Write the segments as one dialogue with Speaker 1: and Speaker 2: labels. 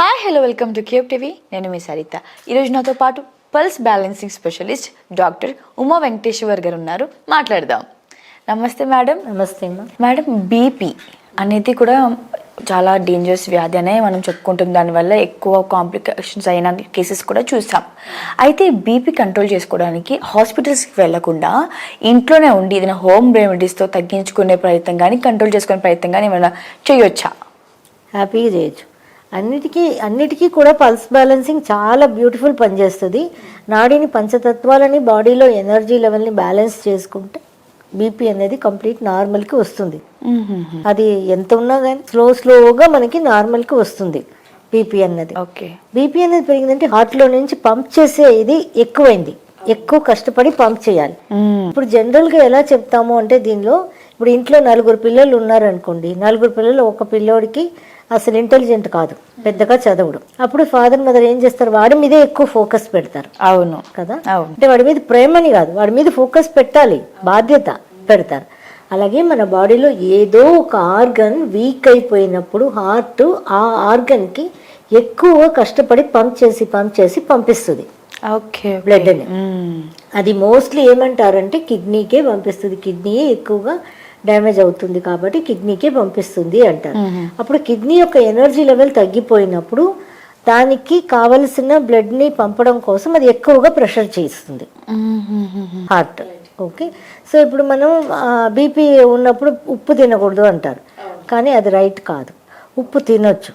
Speaker 1: Hi hello welcome to cube TV నేను మీ సరిత. ఈరోజు నాతో పాటు pulse balancing specialist doctor Uma Venkateshwar garu ఉన్నారు. మాట్లాడదాం. నమస్తే మేడం.
Speaker 2: నమస్తే
Speaker 1: మేడం బీపీ అనేది కూడా చాలా డేంజరస్ వ్యాధి అనే మనం చెప్పుకుంటాం దానివల్ల ఎక్కువ కాంప్లికేషన్స్ అయిన కేసెస్ కూడా చూసాం. అయితే బీపీ కంట్రోల్ చేసుకోవడానికి హాస్పిటల్స్కి వెళ్ళకుండా ఇంట్లోనే ఉండి ఏదైనా హోమ్ రెమెడీస్తో తగ్గించుకునే ప్రయత్నం కానీ కంట్రోల్ చేసుకునే ప్రయత్నం కానీ ఏమైనా చేయొచ్చా?
Speaker 2: హ్యాపీగా చేయొచ్చు. అన్నిటికీ అన్నిటికీ కూడా పల్స్ బ్యాలెన్సింగ్ చాలా బ్యూటిఫుల్ పనిచేస్తుంది నాడిని పంచతత్వాలని బాడీలో ఎనర్జీ లెవెల్ని బ్యాలెన్స్ చేసుకుంటే బీపీ అనేది కంప్లీట్ నార్మల్కి వస్తుంది. అది ఎంత ఉన్నా కానీ స్లో స్లోగా మనకి నార్మల్కి వస్తుంది బీపీ అన్నది.
Speaker 1: ఓకే.
Speaker 2: బీపీ అనేది పెరిగిందంటే హార్ట్లో నుంచి పంప్ చేసే ఇది ఎక్కువైంది. ఎక్కువ కష్టపడి పంప్ చేయాలి. ఇప్పుడు జనరల్గా ఎలా చెప్తాము అంటే దీనిలో ఇప్పుడు ఇంట్లో నలుగురు పిల్లలు ఉన్నారనుకోండి నలుగురు పిల్లలు ఒక పిల్లోడికి అసలు ఇంటెలిజెంట్ కాదు పెద్దగా చదవడు. అప్పుడు ఫాదర్ మదర్ ఏం చేస్తారు? వాడి మీదే ఎక్కువ ఫోకస్ పెడతారు.
Speaker 1: అవును.
Speaker 2: కదా? అంటే వాడి మీద ప్రేమని కాదు వాడి మీద ఫోకస్ పెట్టాలి బాధ్యత పెడతారు. అలాగే మన బాడీలో ఏదో ఒక ఆర్గన్ వీక్ అయిపోయినప్పుడు హార్ట్ ఆ ఆర్గన్కి ఎక్కువ కష్టపడి పంప్ చేసి పంప్ చేసి పంపిస్తుంది.
Speaker 1: ఓకే
Speaker 2: బ్లడ్ని అది మోస్ట్లీ ఏమంటారంటే కిడ్నీకే పంపిస్తుంది. కిడ్నీయే ఎక్కువగా డ్యామేజ్ అవుతుంది కాబట్టి కిడ్నీకే పంపిస్తుంది అంటారు. అప్పుడు కిడ్నీ యొక్క ఎనర్జీ లెవెల్ తగ్గిపోయినప్పుడు దానికి కావలసిన బ్లడ్ని పంపడం కోసం అది ఎక్కువగా ప్రెషర్ చేస్తుంది. హార్ట్. ఓకే? సో ఇప్పుడు మనం బీపీ ఉన్నప్పుడు ఉప్పు తినకూడదు అంటారు. కానీ అది రైట్ కాదు. ఉప్పు తినొచ్చు.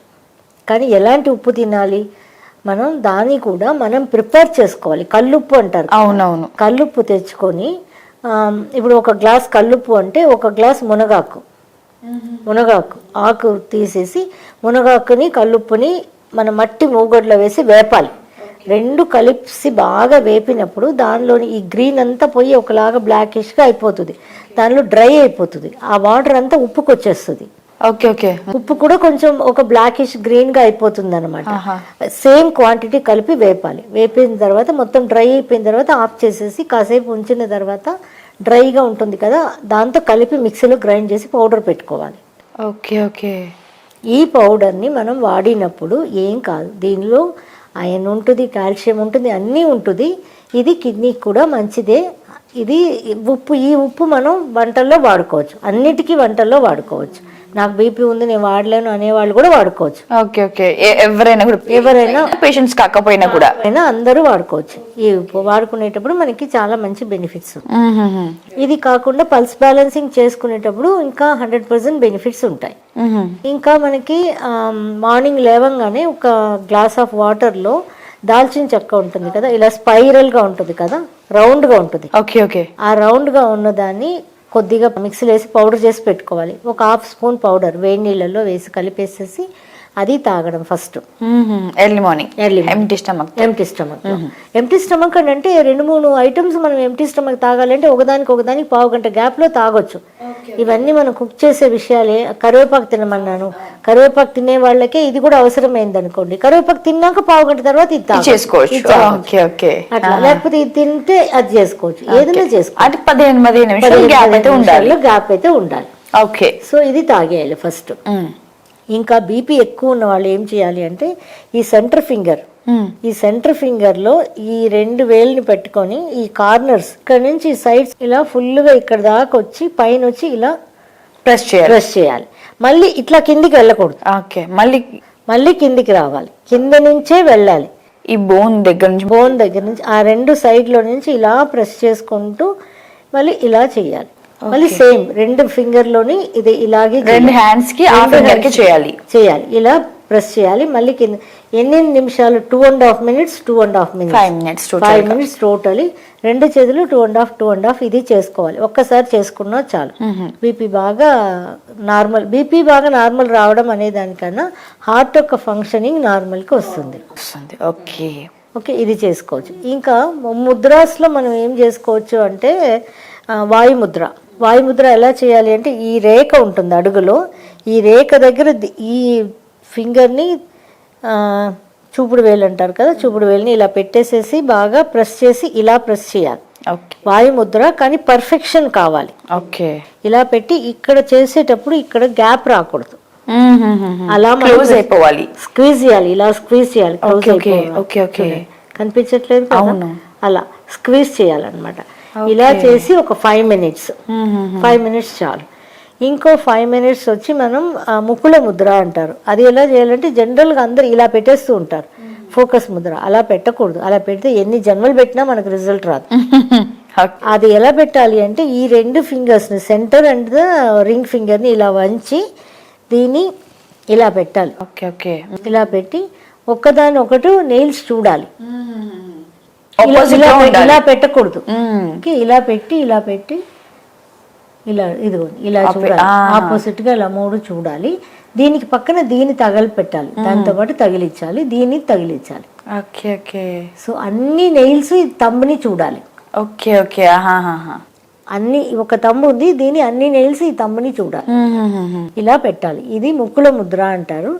Speaker 2: కానీ ఎలాంటి ఉప్పు తినాలి? మనం దాన్ని కూడా మనం ప్రిపేర్ చేసుకోవాలి. కల్లుప్పు అంటారు
Speaker 1: అవునవును.
Speaker 2: కల్లుప్పు తెచ్చుకొని ఇప్పుడు ఒక గ్లాస్ కల్లుప్పు అంటే ఒక గ్లాస్ మునగాకు. మునగాకు ఆకు తీసేసి మునగాకుని కల్లుప్పుని మన మట్టి మూగొడ్లో వేసి వేపాలి. రెండు కలిసి బాగా వేపినప్పుడు దానిలోని ఈ గ్రీన్ అంతా పోయి ఒకలాగా బ్లాకిష్గా అయిపోతుంది. దానిలో డ్రై అయిపోతుంది. ఆ వాటర్ అంతా ఉప్పుకి వచ్చేస్తుంది.
Speaker 1: Okay okay.
Speaker 2: ఉప్పు కూడా కొంచెం ఒక బ్లాకిష్ గ్రీన్గా అయిపోతుంది అనమాట. సేమ్ క్వాంటిటీ కలిపి వేపాలి. వేపిన తర్వాత మొత్తం డ్రై అయిపోయిన తర్వాత ఆఫ్ చేసేసి కాసేపు ఉంచిన తర్వాత డ్రైగా ఉంటుంది కదా దాంతో కలిపి మిక్సీలో గ్రైండ్ చేసి పౌడర్ పెట్టుకోవాలి.
Speaker 1: Okay okay.
Speaker 2: ఈ పౌడర్ని మనం వాడినప్పుడు ఏం కాదు. దీనిలో ఐరన్ ఉంటుంది కాల్షియం ఉంటుంది అన్నీ ఉంటుంది. ఇది కిడ్నీకి కూడా మంచిదే. ఇది ఉప్పు ఈ ఉప్పు మనం వంటల్లో వాడుకోవచ్చు. అన్నిటికీ వంటల్లో వాడుకోవచ్చు. నాకు బీపీ ఉంది నేను వాడలేను అనేవాళ్ళు కూడా వాడుకోవచ్చు.
Speaker 1: Okay okay. ఎవరైనా కూడా
Speaker 2: ఎవరైనా
Speaker 1: పేషెంట్స్ కాకపోయినా కూడా.
Speaker 2: అయినా అందరూ వాడుకోవచ్చు. ఈ ఉప్పు వాడుకునేటప్పుడు మనకి చాలా మంచి బెనిఫిట్స్. ఇది కాకుండా పల్స్ బ్యాలెన్సింగ్ చేసుకునేటప్పుడు ఇంకా హండ్రెడ్ పర్సెంట్ బెనిఫిట్స్ ఉంటాయి. ఇంకా మనకి మార్నింగ్ లేవంగానే ఒక గ్లాస్ ఆఫ్ వాటర్లో దాల్చిన చెక్క ఉంటుంది కదా ఇలా స్పైరల్గా ఉంటుంది కదా రౌండ్గా ఉంటుంది.
Speaker 1: Okay okay.
Speaker 2: ఆ రౌండ్గా ఉన్నదాన్ని కొద్దిగా మిక్సీలో వేసి పౌడర్ చేసి పెట్టుకోవాలి. ఒక హాఫ్ స్పూన్ పౌడర్ వేడి నీళ్ళల్లో వేసి కలిపేసేసి అది తాగడం first.
Speaker 1: Early morning
Speaker 2: early
Speaker 1: empty stomach
Speaker 2: empty stomach empty stomach అంటే రెండు మూడు ఐటమ్స్ మనం ఎంటీ స్టమక్ తాగాలంటే ఒకదానికి ఒకదానికి పావు గంట గ్యాప్లో తాగొచ్చు. ఇవన్నీ మనం కుక్ చేసే విషయాలే. కరివేపాకు తినమన్నాను. కరివేపాకు తినే వాళ్ళకే ఇది కూడా అవసరమైంది అనుకోండి కరివేపాకు తిన్నాక పావు గంట తర్వాత ఇది.
Speaker 1: చేసుకోవచ్చు
Speaker 2: అట్లా. లేకపోతే ఇది తింటే అది చేసుకోవచ్చు. ఏదైనా చేసుకోవచ్చు.
Speaker 1: అంటే పదిహేను పదిహేను నిమిషాలు గ్యాప్ అయితే ఉండాలి. ఓకే.
Speaker 2: సో ఇది తాగేయాలి ఫస్ట్. ఇంకా బీపీ ఎక్కువ ఉన్న వాళ్ళు ఏం చేయాలి అంటే ఈ సెంటర్ ఫింగర్. ఈ సెంటర్ ఫింగర్లో ఈ రెండు వేలుని పెట్టుకొని ఈ కార్నర్స్ ఇక్కడ నుంచి సైడ్స్ ఇలా ఫుల్గా ఇక్కడ దాకా వచ్చి పైన వచ్చి ఇలా
Speaker 1: ప్రెస్ చేయాలి.
Speaker 2: ప్రెస్ చేయాలి. మళ్ళీ ఇట్లా కిందికి వెళ్ళకూడదు.
Speaker 1: ఓకే మళ్ళీ
Speaker 2: మళ్ళీ కిందికి రావాలి. కింద నుంచే వెళ్ళాలి.
Speaker 1: ఈ బోన్ దగ్గర నుంచి
Speaker 2: బోన్ దగ్గర నుంచి ఆ రెండు సైడ్లో నుంచి ఇలా ప్రెస్ చేసుకుంటూ మళ్ళీ ఇలా చేయాలి. మళ్ళీ సేమ్ రెండు ఫింగర్లోని ఇది ఇలాగే
Speaker 1: రెండు. హ్యాండ్స్కి ఆ
Speaker 2: ఫింగర్కి
Speaker 1: చేయాలి.
Speaker 2: చేయాలి. ఇలా ప్రెస్ చేయాలి. మళ్ళీ కింద ఎన్ని నిమిషాలు? Two and half minutes two and half minutes
Speaker 1: five minutes
Speaker 2: five minutes totally రెండు చేతులు two and half two and half ఇది చేసుకోవాలి. ఒక్కసారి చేసుకున్నా చాలు. బీపీ బాగా నార్మల్ బీపీ బాగా నార్మల్ రావడం అనే దానికన్నా హార్ట్ యొక్క ఫంక్షనింగ్ నార్మల్కి వస్తుంది.
Speaker 1: వస్తుంది. ఓకే.
Speaker 2: ఓకే ఇది చేసుకోవచ్చు. ఇంకా ముద్రాస్లో మనం ఏం చేసుకోవచ్చు అంటే వాయుముద్ర. వాయుముద్ర ఎలా చేయాలి అంటే ఈ రేఖ ఉంటుంది అడుగులో. ఈ రేఖ దగ్గర ఈ ఫింగర్ని చూపుడు వేలు అంటారు కదా చూపుడు వేలుని ఇలా పెట్టేసేసి బాగా ప్రెస్ చేసి ఇలా ప్రెస్ చేయాలి.
Speaker 1: ఓకే.
Speaker 2: వాయుముద్ర కానీ పర్ఫెక్షన్ కావాలి.
Speaker 1: ఓకే.
Speaker 2: ఇలా పెట్టి ఇక్కడ చేసేటప్పుడు ఇక్కడ గ్యాప్ రాకూడదు. అలా
Speaker 1: క్లోజ్ అయిపోవాలి.
Speaker 2: స్క్వీజ్ చేయాలి ఇలా స్క్వీజ్ చేయాలి.
Speaker 1: Okay, okay.
Speaker 2: చూడండి. కనిపించట్లేదు?
Speaker 1: అవును.
Speaker 2: అలా స్క్వీజ్ చేయాలన్నమాట. ఇలా చేసి ఒక ఫైవ్ మినిట్స్. ఫైవ్ మినిట్స్ చాలు. ఇంకో ఫైవ్ మినిట్స్ వచ్చి మనం ముక్కుల ముద్ర అంటారు. అది ఎలా చేయాలంటే జనరల్గా అందరు ఇలా పెట్టేస్తూ ఉంటారు. ఫోకస్ ముద్ర. అలా పెట్టకూడదు. అలా పెడితే ఎన్ని జన్మలు పెట్టినా మనకు రిజల్ట్ రాదు. అది ఎలా పెట్టాలి అంటే ఈ రెండు ఫింగర్స్ని సెంటర్ అండ్ ద రింగ్ ఫింగర్ని ఇలా వంచి దీన్ని ఇలా పెట్టాలి.
Speaker 1: Okay okay.
Speaker 2: ఇలా పెట్టి ఒక్కదాని ఒకటి నెయిల్స్ చూడాలి. ఇలా- పెట్టకూడదు. ఇలా పెట్టి ఇలా పెట్టి ఇలా ఇదిగోండి ఇలా చూడాలి. ఆపోజిట్గా ఇలా మూడు చూడాలి. దీనికి పక్కన దీన్ని తగలి పెట్టాలి దాంతో పాటు తగిలించాలి. దీన్ని తగిలించాలి.
Speaker 1: Okay okay.
Speaker 2: సో అన్ని నెయిల్స్ ఈ తమ్ముని చూడాలి.
Speaker 1: Okay okay.
Speaker 2: అన్ని ఒక తమ్ము ఉంది దీని అన్ని నెయిల్స్ ఈ తమ్ముని చూడాలి. ఇలా పెట్టాలి. ఇది ముక్కుల ముద్ర అంటారు.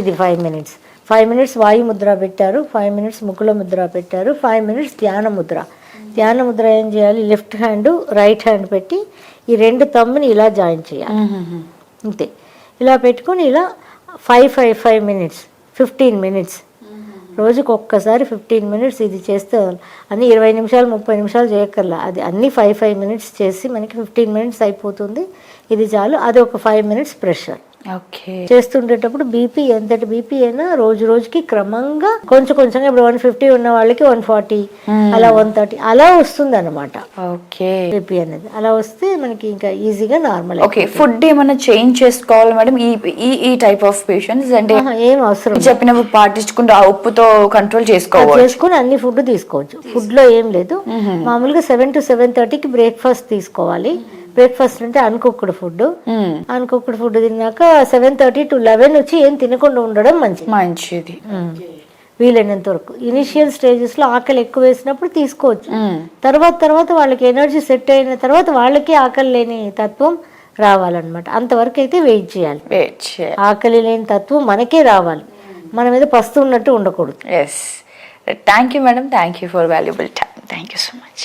Speaker 2: ఇది ఫైవ్ మినిట్స్ ఫైవ్ మినిట్స్ వాయు ముద్ర పెట్టారు. ఫైవ్ మినిట్స్ ముక్కుల ముద్ర పెట్టారు. ఫైవ్ మినిట్స్ ధ్యాన ముద్ర. ధ్యాన ముద్ర ఏం చేయాలి లెఫ్ట్ హ్యాండ్ రైట్ హ్యాండ్ పెట్టి ఈ రెండు తమ్ముని ఇలా జాయిన్ చేయాలి. అంతే. ఇలా పెట్టుకొని ఇలా five five five minutes fifteen minutes రోజుకి ఒక్కసారి ఫిఫ్టీన్ మినిట్స్ ఇది చేస్తే అన్ని ఇరవై నిమిషాలు ముప్పై నిమిషాలు చేయక్కర్లా. అది అన్ని ఫైవ్ ఫైవ్ మినిట్స్ చేసి మనకి ఫిఫ్టీన్ మినిట్స్ అయిపోతుంది. ఇది చాలు. అది ఒక ఫైవ్ మినిట్స్ ప్రెషర్ చేస్తుండేటప్పుడు బీపీ ఎంతటి బీపీ అయినా రోజు రోజుకి క్రమంగా కొంచెం కొంచెంగా ఇప్పుడు వన్ ఫిఫ్టీ ఉన్న వాళ్ళకి వన్ ఫార్టీ అలా వన్ థర్టీ అలా వస్తుంది అనమాట
Speaker 1: ఓకే
Speaker 2: బీపీ అనేది. అలా వస్తే మనకి ఇంకా ఈజీగా నార్మల్
Speaker 1: ఓకే ఫుడ్ ఏమైనా చేంజ్ చేసుకోవాలి మేడం ఈ ఈ టైప్ ఆఫ్ పేషెంట్స్ అంటే
Speaker 2: ఏం అవసరం
Speaker 1: చెప్పినప్పుడు పాటించుకుంటూ ఆ ఉప్పుతో కంట్రోల్ చేసుకోవాలి
Speaker 2: చేసుకుని అన్ని ఫుడ్ తీసుకోవచ్చు. ఫుడ్లో ఏం లేదు. మామూలుగా సెవెన్ టు సెవెన్ థర్టీకి బ్రేక్ఫాస్ట్ తీసుకోవాలి. బ్రేక్ఫాస్ట్ అంటే అన్కుక్డ్ ఫుడ్. అన్కుక్డ్ ఫుడ్ తిన్నాక సెవెన్ థర్టీ టు లెవెన్ వచ్చి ఏం తినకుండా ఉండడం మంచిది.
Speaker 1: మంచిది.
Speaker 2: వీలైనంత వరకు. ఇనిషియల్ స్టేజెస్లో ఆకలి ఎక్కువ వేసినప్పుడు తీసుకోవచ్చు. తర్వాత తర్వాత వాళ్ళకి ఎనర్జీ సెట్ అయిన తర్వాత వాళ్ళకి ఆకలి లేని తత్వం రావాలన్నమాట. అంతవరకు అయితే వెయిట్ చేయాలి.
Speaker 1: వెయిట్ చేయాలి.
Speaker 2: ఆకలి లేని తత్వం మనకే రావాలి. మన మీద పస్తు ఉన్నట్టు ఉండకూడదు.
Speaker 1: Yes thank you madam thank you for valuable time thank you so much